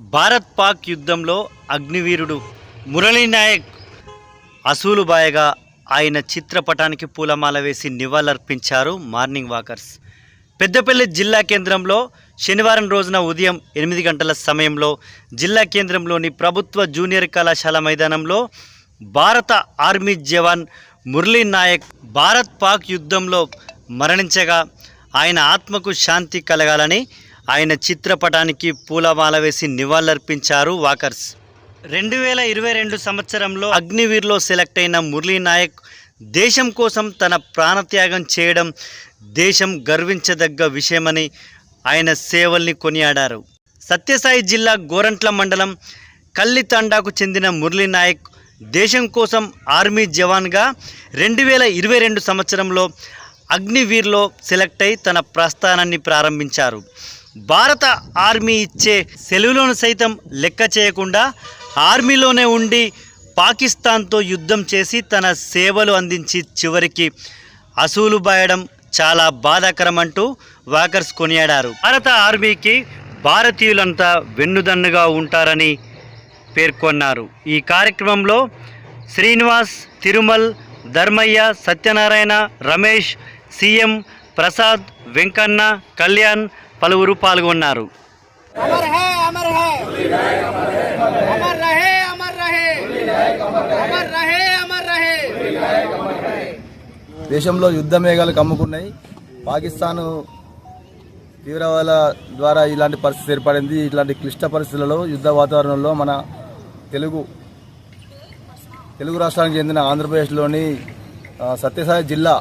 భారత్ పాక్ యుద్ధంలో అగ్నివీరుడు మురళీ నాయక్ అసూలుబాయగా ఆయన చిత్రపటానికి పూలమాల వేసి నివాళులర్పించారు మార్నింగ్ వాకర్స్. పెద్దపల్లి జిల్లా కేంద్రంలో శనివారం రోజున ఉదయం ఎనిమిది గంటల సమయంలో జిల్లా కేంద్రంలోని ప్రభుత్వ జూనియర్ కళాశాల మైదానంలో భారత ఆర్మీ జవాన్ మురళీ నాయక్ భారత్ పాక్ యుద్ధంలో మరణించగా ఆయన ఆత్మకు శాంతి కలగాలని ఆయన చిత్రపటానికి పూలమాల వేసి నివాళులర్పించారు వాకర్స్. రెండు వేల ఇరవై రెండు సంవత్సరంలో అగ్నివీర్లో సెలెక్ట్ అయిన మురళీ నాయక్ దేశం కోసం తన ప్రాణత్యాగం చేయడం దేశం గర్వించదగ్గ విషయమని ఆయన సేవల్ని కొనియాడారు. సత్యసాయి జిల్లా గోరంట్ల మండలం కల్లితండాకు చెందిన మురళీ నాయక్ దేశం కోసం ఆర్మీ జవాన్గా రెండు వేల ఇరవై రెండు సంవత్సరంలో అగ్నివీర్లో సెలెక్ట్ అయి తన ప్రస్థానాన్ని ప్రారంభించారు. భారత ఆర్మీ ఇచ్చే సెలవులను సైతం లెక్క చేయకుండా ఆర్మీలోనే ఉండి పాకిస్తాన్తో యుద్ధం చేసి తన సేవలు అందించి చివరికి అసూలు బాయడం చాలా బాధాకరం అంటూ వాకర్స్ కొనియాడారు. భారత ఆర్మీకి భారతీయులంతా వెన్నుదన్నుగా ఉంటారని పేర్కొన్నారు. ఈ కార్యక్రమంలో శ్రీనివాస్ తిరుమల్ ధర్మయ్య సత్యనారాయణ రమేష్ సీఎం ప్రసాద్ వెంకన్న కళ్యాణ్ పలువురు పాల్గొన్నారు. దేశంలో యుద్ధ మేఘాలు కమ్ముకున్నాయి. పాకిస్తాన్ తీవ్రవాద ద్వారా ఇలాంటి పరిస్థితి ఏర్పడింది. ఇలాంటి క్లిష్ట పరిస్థితులలో యుద్ధ వాతావరణంలో మన తెలుగు తెలుగు రాష్ట్రానికి చెందిన ఆంధ్రప్రదేశ్లోని సత్యసాయి జిల్లా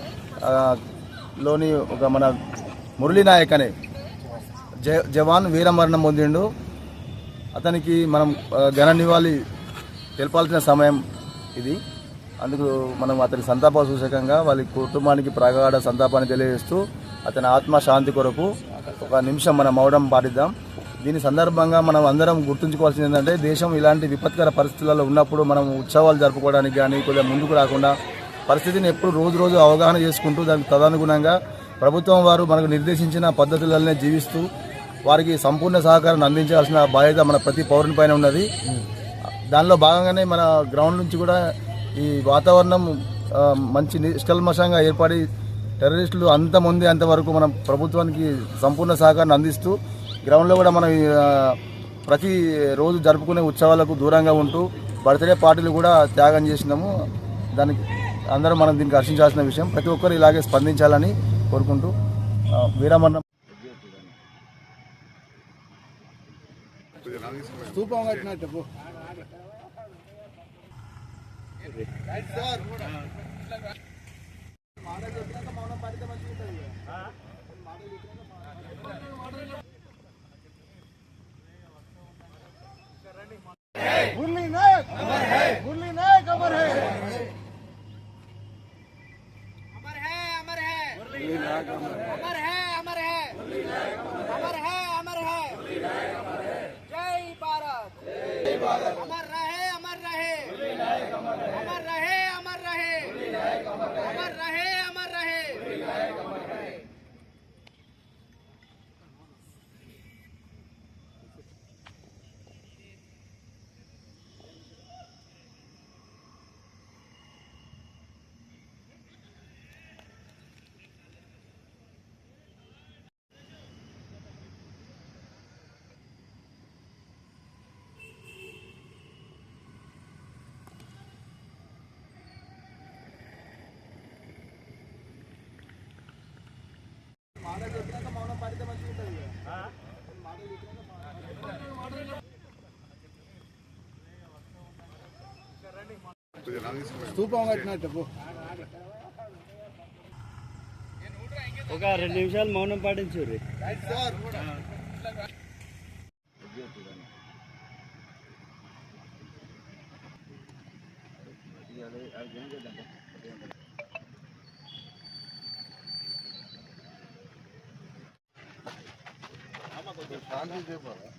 లోని ఒక మన మురళీనాయక్ అనే జవాన్ వీరమరణం పొందిండు. అతనికి మనం ఘన నివాళి తెలపాల్సిన సమయం ఇది. అందుకు మనం అతని సంతాప సూచకంగా వాళ్ళ కుటుంబానికి ప్రగాఢ సంతాపాన్ని తెలియజేస్తూ అతని ఆత్మ శాంతి కొరకు ఒక నిమిషం మనం మౌడం పాటిద్దాం. దీని సందర్భంగా మనం అందరం గుర్తుంచుకోవాల్సింది ఏంటంటే దేశం ఇలాంటి విపత్కర పరిస్థితులలో ఉన్నప్పుడు మనం ఉత్సవాలు జరుపుకోవడానికి కానీ కొద్దిగా ముందుకు రాకుండా పరిస్థితిని ఎప్పుడు రోజు రోజు అవగాహన చేసుకుంటూ దానికి తదనుగుణంగా ప్రభుత్వం వారు మనకు నిర్దేశించిన పద్ధతులనే జీవిస్తూ వారికి సంపూర్ణ సహకారాన్ని అందించాల్సిన బాధ్యత మన ప్రతి పౌరుని పైన ఉన్నది. దానిలో భాగంగానే మన గ్రౌండ్ నుంచి కూడా ఈ వాతావరణం మంచి నిష్కల్మషంగా ఏర్పడి టెర్రరిస్టులు అంతమంది అంతవరకు మనం ప్రభుత్వానికి సంపూర్ణ సహకారాన్ని అందిస్తూ గ్రౌండ్లో కూడా మనం ప్రతి రోజు జరుపుకునే ఉత్సవాలకు దూరంగా ఉంటూ బర్త్డే పార్టీలు కూడా త్యాగం చేసినాము. దానికి అందరం మనం దీనికి హర్షించాల్సిన విషయం. ప్రతి ఒక్కరు ఇలాగే స్పందించాలని కోరుకుంటూ ఆ, వీరమరణం స్థూపం కట్టినట్టు మౌనం పడితే మంచిగా ఉంటుంది మాటలు చెప్పినాక మౌనం పాడితే మంచిగా ఉంటుంది మాటలు చెప్పినాక స్థూపం కట్టినట్టు ఒక రెండు నిమిషాలు మౌనం పాటించు అది కాల్ చేయాలి